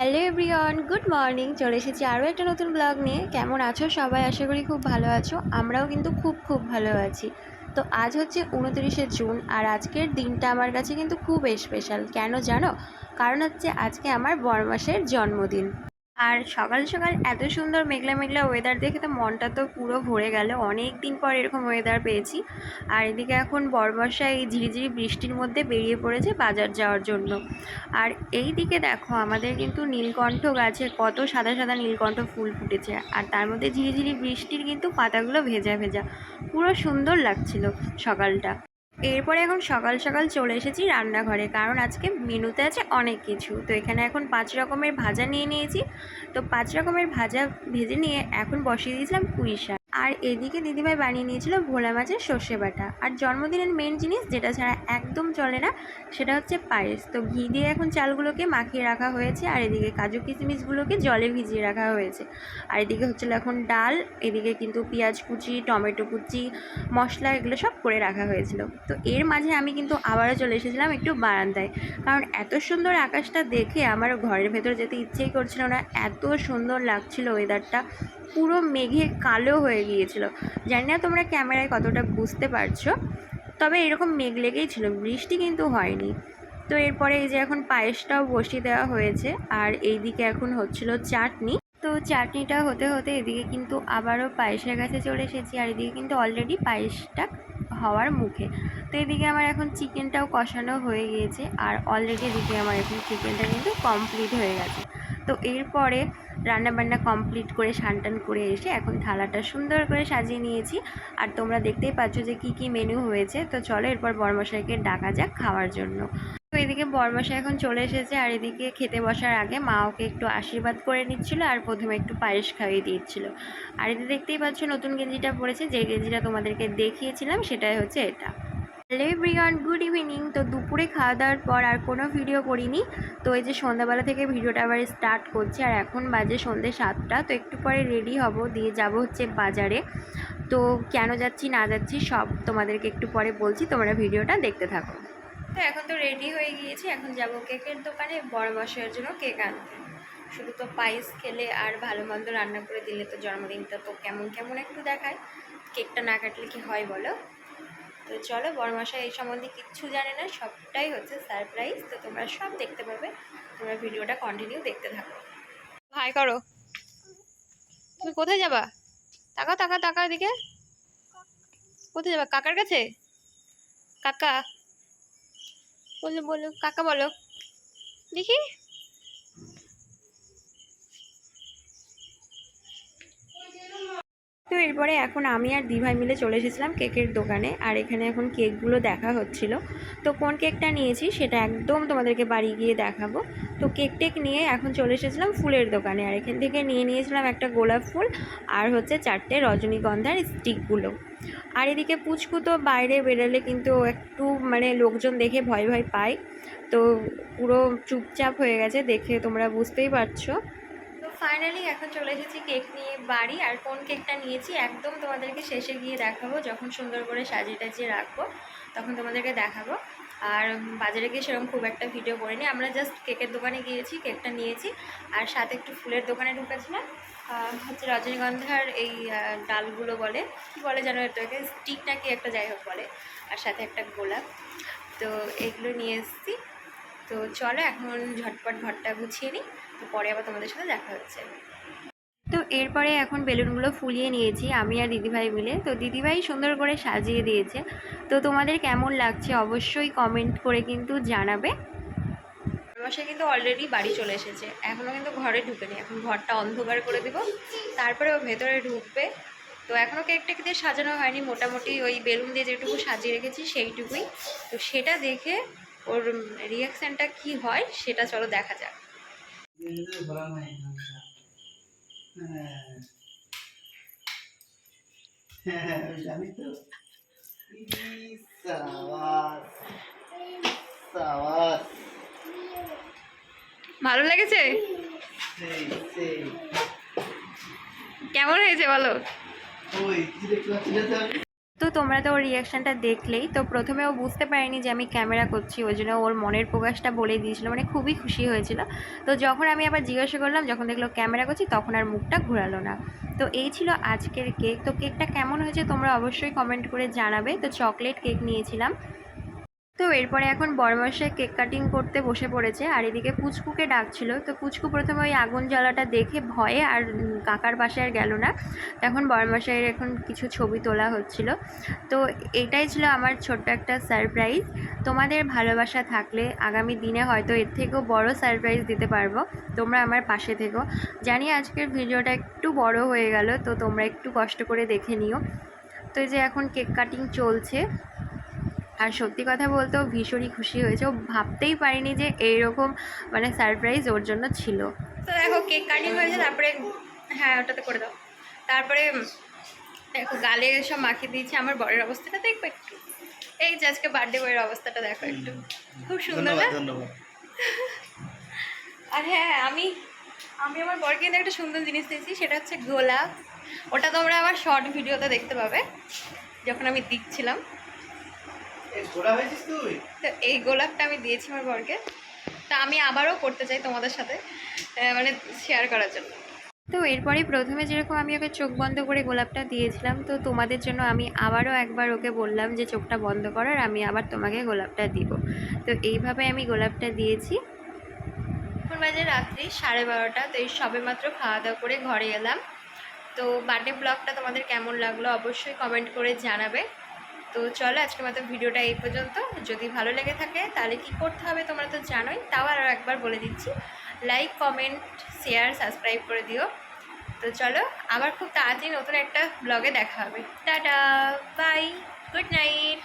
Hello everyone good morning চলে এসেছি আরও একটা নতুন ব্লগ নিয়ে। কেমন আছো সবাই? আশা করি খুব ভালো আছো। আমরাও কিন্তু খুব খুব ভালো আছি। তো আজ হচ্ছে উনত্রিশে জুন আর আজকের দিনটা আমার কাছে কিন্তু খুব স্পেশাল কেন জানো? কারণ হচ্ছে আজকে আমার বরমাসের জন্মদিন। আর সকাল সকাল এত সুন্দর মেঘলা মেঘলা ওয়েদার দেখে তো মনটা তো পুরো ভরে গেল। অনেক দিন পর এরকম ওয়েদার পেয়েছি। আর এদিকে এখন বরবর্ষা এই ঝিরিঝিরি বৃষ্টির মধ্যে বেরিয়ে পড়েছে বাজার যাওয়ার জন্য। আর এই দিকে দেখো, আমাদের কিন্তু নীলকণ্ঠ গাছে কত সাদা সাদা নীলকণ্ঠ ফুল ফুটেছে। আর তার মধ্যে ঝিরিঝিরি বৃষ্টির কিন্তু পাতাগুলো ভেজা ভেজা। পুরো সুন্দর লাগছিল সকালটা। এরপরে এখন সকাল সকাল চলে এসেছি রান্নাঘরে, কারণ আজকে মেনুতে আছে অনেক কিছু। তো এখানে এখন পাঁচ রকমের ভাজা নিয়ে নিয়েছি। তো পাঁচ রকমের ভাজা ভেজে নিয়ে এখন বসিয়ে দিয়েছিলাম পুঁই শাক। আর এদিকে দিদিভাই বানিয়ে নিয়েছিল ভোলা মাছের সর্ষে বাটা। আর জন্মদিনের মেন জিনিস যেটা ছাড়া একদম চলে না, সেটা হচ্ছে পায়েস। তো ঘি দিয়ে এখন চালগুলোকে মাখিয়ে রাখা হয়েছে, আর এদিকে কাজু কিশমিশগুলোকে জলে ভিজিয়ে রাখা হয়েছে। আর এদিকে হচ্ছিল এখন ডাল, এদিকে কিন্তু পেঁয়াজ কুচি, টমেটো কুচি, মশলা এগুলো সব করে রাখা হয়েছিল। তো এর মাঝে আমি কিন্তু আবারও চলে এসেছিলাম একটু বারান্দায়। কারণ এত সুন্দর আকাশটা দেখে আমার ঘরের ভেতর যেতে ইচ্ছেই করছিল না। এত সুন্দর লাগছিল ওয়েদারটা পুরো মেঘে কালো হয়ে গিয়েছিল জানি না তোমরা ক্যামেরায় কতটা বুঝতে পারছ, তবে এরকম মেঘ লেগেই ছিল, বৃষ্টি কিন্তু হয়নি। তো এরপরে এই যে এখন পায়েসটাও বসিয়ে দেওয়া হয়েছে, আর এইদিকে এখন হচ্ছিল চাটনি। তো চাটনিটা হতে হতে এদিকে কিন্তু আবারও পায়েসের কাছে চলে এসেছি, আর এদিকে কিন্তু অলরেডি পায়েসটা হওয়ার মুখে। তো এদিকে আমার এখন চিকেনটাও কষানো হয়ে গিয়েছে, আর অলরেডি এদিকে আমার এখন চিকেনটা কিন্তু কমপ্লিট হয়ে গেছে। তো এরপরে রান্নাবান্না কমপ্লিট করে, সানটান করে এসে এখন থালাটা সুন্দর করে সাজিয়ে নিয়েছি। আর তোমরা দেখতেই পাচ্ছ যে কি কি মেনু হয়েছে। তো চলো এরপর বর্মশাইকে ডাকা যাক খাওয়ার জন্য। তো এদিকে বর্মশাই এখন চলে এসেছে আর এদিকে খেতে বসার আগে মা ওকে একটু আশীর্বাদ করে নিচ্ছিল আর প্রথমে একটু পায়েস খাইয়ে দিচ্ছিল আর এতে দেখতেই পাচ্ছ নতুন গেঞ্জিটা পরেছে। যে গেঞ্জিটা তোমাদেরকে দেখিয়েছিলাম সেটাই হচ্ছে এটা। Hello everyone, good evening. তো দুপুরে খাওয়া দাওয়ার পর আর কোনো ভিডিও করিনি। তো এই যে সন্ধ্যাবেলা থেকে ভিডিওটা আবার স্টার্ট করছি আর এখন বাজে সন্ধ্যে সাতটা। তো একটু পরে রেডি হব, দিয়ে যাব হচ্ছে বাজারে। তো কেন যাচ্ছি, না যাচ্ছি সব তোমাদেরকে একটু পরে বলছি। তোমরা ভিডিওটা দেখতে থাকো। তো এখন তো রেডি হয়ে গিয়েছি। এখন যাব কেকের দোকানে, বড় মশাইয়ের জন্য কেক আনতে। শুধু তো পায়েস খেলে আর ভালো মন্দ রান্না করে দিলে তো জন্মদিনটা তো কেমন কেমন একটু দেখায়। কেকটা না কাটলে কি হয় বলো? তো চলো বড়মশাই এই সম্বন্ধে কিচ্ছু জানে না, সবটাই হচ্ছে সারপ্রাইজ তো তোমরা সব দেখতে পাবে তোমরা ভিডিওটা কন্টিনিউ দেখতে থাকো। হাই করো। তুমি কোথায় যাবা? তাকাও তাকা তাকা দিকে কোথায় যাবা? কাকার কাছে? কাকা। বলো বলো কাকা বলো। দেখি। এরপরে এখন আমি আর দিভাই মিলে চলে এসেছিলাম কেকের দোকানে, আর এখানে এখন কেকগুলো দেখা হচ্ছিল। তো কোন কেকটা নিয়েছি সেটা একদম তোমাদেরকে বাড়ি গিয়ে দেখাবো। তো কেক টেক নিয়ে এখন চলে এসেছিলাম ফুলের দোকানে, আর এখান থেকে নিয়ে নিয়েছিলাম একটা গোলাপ ফুল আর হচ্ছে চারটে রজনীগন্ধার স্টিকগুলো। আর এদিকে পুচকু তো বাইরে বেরোলে কিন্তু একটু মানে লোকজন দেখে ভয় ভয় পায়। তো পুরো চুপচাপ হয়ে গেছে, দেখে তোমরা বুঝতেই পারছ। ফাইনালি এখন চলে এসেছি কেক নিয়ে বাড়ি, আর কোন কেকটা নিয়েছি একদম তোমাদেরকে শেষে গিয়ে দেখাবো, যখন সুন্দর করে সাজিয়ে টাজিয়ে রাখব, তখন তোমাদেরকে দেখাবো। আর বাজারে গিয়ে সেরকম খুব একটা ভিডিও করিনি, আমরা জাস্ট কেকের দোকানে গিয়েছি কেকটা নিয়েছি, আর সাথে একটু ফুলের দোকানে ঢুকেছিলাম। হচ্ছে রজনীগন্ধার এই ডালগুলো বলে, কী বলে যেন এটাকে স্টিক নাকি একটা যাই হোক বলে, আর সাথে একটা গোলাপ। তো এগুলো নিয়ে এসেছি। তো চলো এখন ঝটপট ঘরটা গুছিয়ে নিই, তো পরে আবার তোমাদের সাথে দেখা হচ্ছে। তো এরপরে এখন বেলুনগুলো ফুলিয়ে নিয়েছি, আমি আর দিদিভাই মিলে। তো দিদিভাই সুন্দর করে সাজিয়ে দিয়েছে। তো তোমাদের কেমন লাগছে অবশ্যই কমেন্ট করে কিন্তু জানাবে। মশাই কিন্তু অলরেডি বাড়ি চলে এসেছে এখনও কিন্তু ঘরে ঢুকেনি। এখন ঘরটা অন্ধকার করে দেব, তারপরে ও ভেতরে ঢুকবে। তো এখনও কেকটা দিয়ে সাজানো হয়নি, মোটামুটি ওই বেলুন দিয়ে যেটুকু সাজিয়ে রেখেছি সেইটুকুই। তো সেটা দেখে ওর রিয়াকশানটা কি হয় সেটা চলো দেখা যাক। ভালো লেগেছে? কেমন হয়েছে বলো? তো তোমরা তো ওর রিয়াকশানটা দেখলেই। তো প্রথমে ও বুঝতে পারেনি যে আমি ক্যামেরা করছি, ওই জন্য ওর মনের প্রকাশটা বলে দিয়েছিল মানে খুবই খুশি হয়েছিল। তো যখন আমি আবার জিজ্ঞাসা করলাম, যখন দেখল ক্যামেরা করছি, তখন আর মুখটা ঘুরালো না। তো এই ছিল আজকের কেক তো কেকটা কেমন হয়েছে তোমরা অবশ্যই কমেন্ট করে জানাবে। তো চকলেট কেক নিয়েছিলাম। তো এরপরে এখন বড়মশাই কেক কাটিং করতে বসে পড়েছে, আর এদিকে পুচকুকে ডাকছিল। তো পুচকু প্রথমে ওই আগুন জ্বালাটা দেখে ভয়ে আর কাকার পাশে আর গেল না। তখন বড়মশাইয়ের এখন কিছু ছবি তোলা হচ্ছিল। তো এটাই ছিল আমার ছোট্ট একটা সারপ্রাইজ। তোমাদের ভালোবাসা থাকলে আগামী দিনে হয়তো এর থেকেও বড় সারপ্রাইজ দিতে পারব। তোমরা আমার পাশে থেকো। জানি আজকের ভিডিওটা একটু বড় হয়ে গেল, তো তোমরা একটু কষ্ট করে দেখে নিও। তো এই যে এখন কেক কাটিং চলছে। আর সত্যি কথা বলতেও ভীষণই খুশি হয়েছে। ও ভাবতেই পারিনি যে এইরকম মানে সারপ্রাইজ ওর জন্য ছিল। তো দেখো কেক কাটিং হয়েছে তারপরে হ্যাঁ ওটাতে করে দাও। তারপরে দেখো গালে সব মাখিয়ে দিয়েছে আমার বরের অবস্থাটা দেখব একটু। এই যে আজকে বার্থডে বয়ের অবস্থাটা দেখো একটু। খুব সুন্দর না? আর হ্যাঁ আমি আমি আমার বরকে কিন্তু একটা সুন্দর জিনিস দিয়েছি সেটা হচ্ছে গোলাপ। ওটা তোমরা আমার শর্ট ভিডিওতে দেখতে পাবে যখন আমি দিচ্ছিলাম। এই গোলাপটা আমি দিয়েছি আমার বরকে। তা আমি আবারও করতে চাই তোমাদের সাথে মানে শেয়ার করার জন্য। তো এরপরে প্রথমে যেরকম আমি ওকে চোখ বন্ধ করে গোলাপটা দিয়েছিলাম, তো তোমাদের জন্য আমি আবারও একবার ওকে বললাম যে চোখটা বন্ধ করার আমি আবার তোমাকে গোলাপটা দিব। তো এইভাবে আমি গোলাপটা দিয়েছি। এখন বাজে রাত্রি সাড়ে বারোটা, তো এই সবে মাত্র খাওয়া দাওয়া করে ঘরে এলাম। তো বার্থডে ব্লগটা তোমাদের কেমন লাগল অবশ্যই কমেন্ট করে জানাবে। তো চলো আজকের মতো ভিডিওটা এই পর্যন্ত। যদি ভালো লেগে থাকে তাহলে কি করতে হবে তোমরা তো জানোই, তাও আরও একবার বলে দিচ্ছি। লাইক কমেন্ট শেয়ার সাবস্ক্রাইব করে দিও। তো চলো আবার খুব তাড়াতাড়ি নতুন একটা ব্লগে দেখা হবে। Tata bye good night